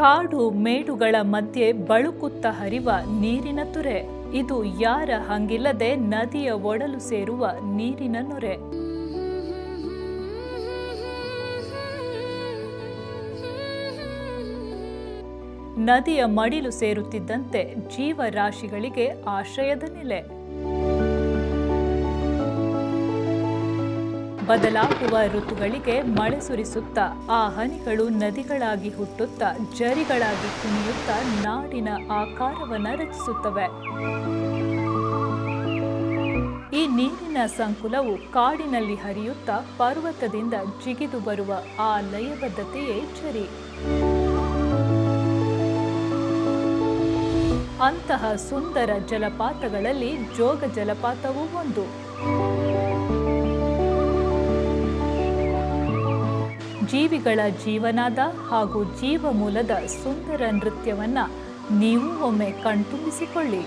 ಕಾಡು ಮೇಡುಗಳ ಮಧ್ಯೆ ಬಳುಕುತ್ತ ಹರಿವ ನೀರಿನ ತುರೆ. ಇದು ಯಾರ ಹಂಗಿಲ್ಲದೆ ನದಿಯ ಒಡಲು ಸೇರುವ ನೀರಿನ ನೊರೆ. ನದಿಯ ಮಡಿಲು ಸೇರುತ್ತಿದ್ದಂತೆ ಜೀವರಾಶಿಗಳಿಗೆ ಆಶ್ರಯದ ನೆಲೆ. ಬದಲಾಗುವ ಋತುಗಳಿಗೆ ಮಳೆ ಸುರಿಸುತ್ತ, ಆ ಹನಿಗಳು ನದಿಗಳಾಗಿ ಹುಟ್ಟುತ್ತಾ, ಜರಿಗಳಾಗಿ ಕುಣಿಯುತ್ತಾ ನಾಡಿನ ಆಕಾರವನ್ನ ರಚಿಸುತ್ತವೆ. ಈ ನೀರಿನ ಸಂಕುಲವು ಕಾಡಿನಲ್ಲಿ ಹರಿಯುತ್ತಾ ಪರ್ವತದಿಂದ ಜಿಗಿದು ಬರುವ ಆ ಲಯಬದ್ಧತೆಯೇ ಜರಿ. ಅಂತಹ ಸುಂದರ ಜಲಪಾತಗಳಲ್ಲಿ ಜೋಗ ಜಲಪಾತವೂ ಒಂದು. ಜೀವಿಗಳ ಜೀವನದ ಹಾಗೂ ಜೀವಮೂಲದ ಸುಂದರ ನೃತ್ಯವನ್ನು ನೀವು ಒಮ್ಮೆ ಕಣ್ತುಂಬಿಸಿಕೊಳ್ಳಿ.